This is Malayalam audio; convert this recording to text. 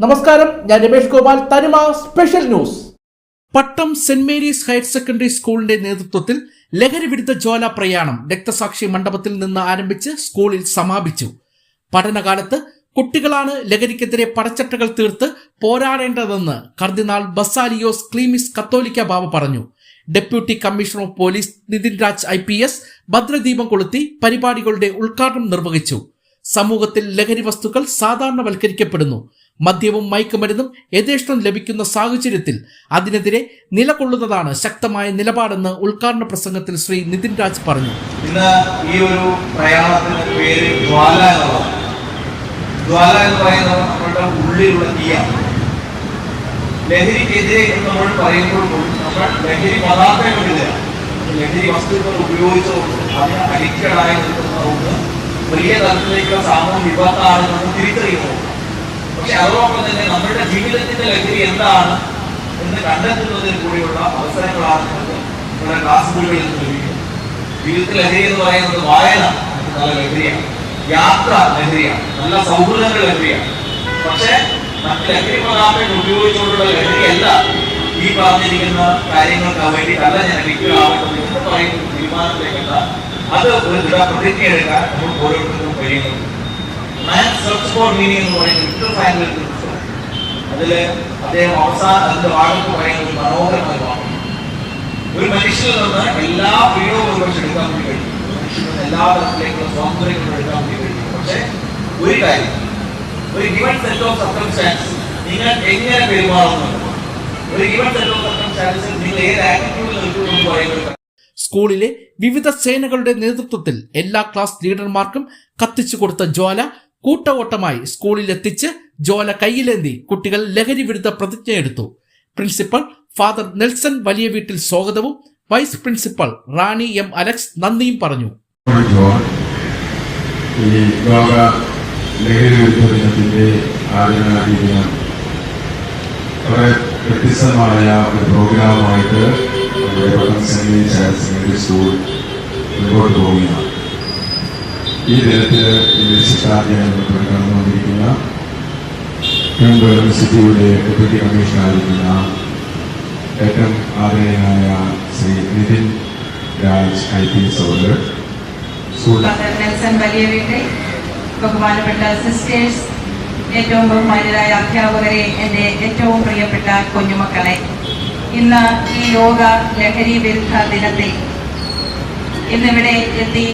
നമസ്കാരം ഞാൻ Ramesh Gopal Thanima special news. Pattom saint Mary's higher secondary സ്കൂളിന്റെ നേതൃത്വത്തിൽ ലഹരി വിരുദ്ധ ജ്വാല പ്രയാണം രക്തസാക്ഷി മണ്ഡപത്തിൽ നിന്ന് ആരംഭിച്ച് സ്കൂളിൽ സമാപിച്ചു. പഠനകാലത്ത് കുട്ടികളാണ് ലഹരിക്കെതിരെ പടച്ചട്ടകൾ തീർത്ത് പോരാടേണ്ടതെന്ന് കർദിനാൾ ബസാലിയോസ് ക്ലീമിസ് കത്തോലിക്ക ബാബ പറഞ്ഞു. Deputy commissioner of police Nithin Raj I P S ഭദ്രദീപം കൊളുത്തി പരിപാടികളുടെ ഉദ്ഘാടനം നിർവഹിച്ചു. സമൂഹത്തിൽ ലഹരി വസ്തുക്കൾ സാധാരണവൽക്കരിക്കപ്പെടുന്നു. മദ്യവും മയക്കുമരുന്നും യഥേഷ്ടം ലഭിക്കുന്ന സാഹചര്യത്തിൽ അതിനെതിരെ നിലകൊള്ളുന്നതാണ് ശക്തമായ നിലപാടെന്ന് ഉദ്ഘാടന പ്രസംഗത്തിൽ ശ്രീ നിതിൻ രാജ് പറഞ്ഞു. ഇന്ന് ഈ ഒരു പ്രയാണത്തിന്റെ പേര് ജ്വാല എന്നുള്ളതാണ്. ജ്വാല എന്ന് പറയുന്നത് നമ്മളുടെ ഉള്ളിലുള്ള തീയ. ലഹരിക്കെതിരെ നമ്മൾ പറയുമ്പോൾ നമ്മൾ ലഹരി പദാർത്ഥങ്ങളില്ല ലഹരി വസ്തുക്കൾ ഉപയോഗിച്ചുകൊണ്ട് അതിന് അഡിക്റ്റഡായി നിൽക്കുന്നതുകൊണ്ട് വലിയ തലത്തിലേക്കുള്ള സാമൂഹ്യ വിപത്താണ് നമ്മൾ തിരിച്ചറിയുന്നത്. പക്ഷെ അതോടൊപ്പം തന്നെ നമ്മുടെ ജീവിതത്തിന്റെ ലഹരി എന്താണ് എന്ന് കണ്ടെത്തുന്നതിൽ കൂടിയുള്ള അവസരങ്ങളാണ് നമുക്ക് നമ്മുടെ മുറികളിൽ നിന്ന് ലഭിക്കുന്നത്. ജീവിതത്തിൽ ലഹരി എന്ന് പറയുന്നത് വായന നല്ല ലഹരിയാണ് യാത്ര ലഹരിയാണ് നല്ല സൗഹൃദങ്ങൾ ലഹരിയാണ് പക്ഷെ മറ്റ് ലഹരി പദാർത്ഥങ്ങൾ ഉപയോഗിച്ചുകൊണ്ടുള്ള ലഹരിയല്ല ഈ പറഞ്ഞിരിക്കുന്ന കാര്യങ്ങൾക്ക് വേണ്ടിയിട്ടല്ല ഞാൻ ലഭിക്കുകയാവട്ടെ എന്ന് പറയുന്ന തീരുമാനത്തിലേക്കല്ല അത് ഒരു ദൃഢ പ്രതിജ്ഞ എടുക്കാൻ നമ്മൾ ഓരോരുത്തർക്കും കഴിയുന്നത് സെർച്ച് ഫോർ മീനിങ് എന്ന് പറയുന്ന വിക്ടർ ഫ്രാങ്കലിന്റെ ഒരു പുസ്തകം അതിൽ അദ്ദേഹം അവസാന അതിന്റെ ഭാഗത്ത് പറയുന്ന ഒരു മനോഹരമായ വാക്ക്. ഒരു മനുഷ്യനിൽ നിന്ന് എല്ലാ ഫ്രീഡവും ഒരുപക്ഷെ എടുക്കാൻ വേണ്ടി കഴിയും. മനുഷ്യനിൽ എല്ലാ തരത്തിലേക്കുള്ള സ്വാതന്ത്ര്യങ്ങളും എടുക്കാൻ വേണ്ടി കഴിയും. പക്ഷേ ഒരു കാര്യം ഒരു ഗിവൺ സെറ്റ് ഓഫ് സർക്കംസ്റ്റാൻസ് നിങ്ങൾ എങ്ങനെ പെരുമാറുന്നു ഒരു ഗിവൺ സെറ്റ് ഓഫ് സർക്കംസ്റ്റാൻസിൽ നിങ്ങൾ ഏത് ആറ്റിറ്റ്യൂഡിൽ നിൽക്കുന്നു എന്ന് പറയുന്നത് സ്കൂളിലെ വിവിധ സേനകളുടെ നേതൃത്വത്തിൽ എല്ലാ ക്ലാസ് ലീഡർമാർക്കും കത്തിച്ചു കൊടുത്ത ജ്വാല കൂട്ടവോട്ടമായി സ്കൂളിൽ എത്തിച്ച് ജോല കയ്യിലേന്തി കുട്ടികൾ ലഹരി വിരുദ്ധ പ്രതിജ്ഞ എടുത്തു. പ്രിൻസിപ്പൽ ഫാദർ നെൽസൺ വലിയ വീട്ടിൽ സ്വാഗതവും vice principal Rani M Alex നന്ദിയും പറഞ്ഞു. ഈ ലോക ലഹരി വിരുദ്ധ ദിനത്തിന്റെ ആചരണ ദിനം വളരെ വ്യത്യസ്തമായ ഒരു പ്രോഗ്രാമായിട്ട് നമ്മുടെ സെക്കൻഡറി സ്കൂൾ മുൻപോട്ട് പോവുകയാണ്. ഈ ദിനത്തിൽ ഈ വിശിഷ്ടാധ്യായം കടന്നു വന്നിരിക്കുന്ന ട്രിവാൻഡ്രം യൂണിവേഴ്സിറ്റിയുടെ ഡെപ്യൂട്ടി കമ്മീഷണറായിരിക്കുന്ന ഏറ്റവും ആദരണീയനായ Sri Nithin Raj I P S വീട്ടിൽ ബഹുമാനപ്പെട്ട സിസ്റ്റേഴ്സ് ഏറ്റവും ബഹുമാനരായ അധ്യാപകരെ എന്റെ ഏറ്റവും പ്രിയപ്പെട്ട കുഞ്ഞുമക്കളെ ഇന്ന് ഈ യോഗ ലഹരി വിരുദ്ധ ദിനത്തിൽ ഇന്നിവിടെ എത്തി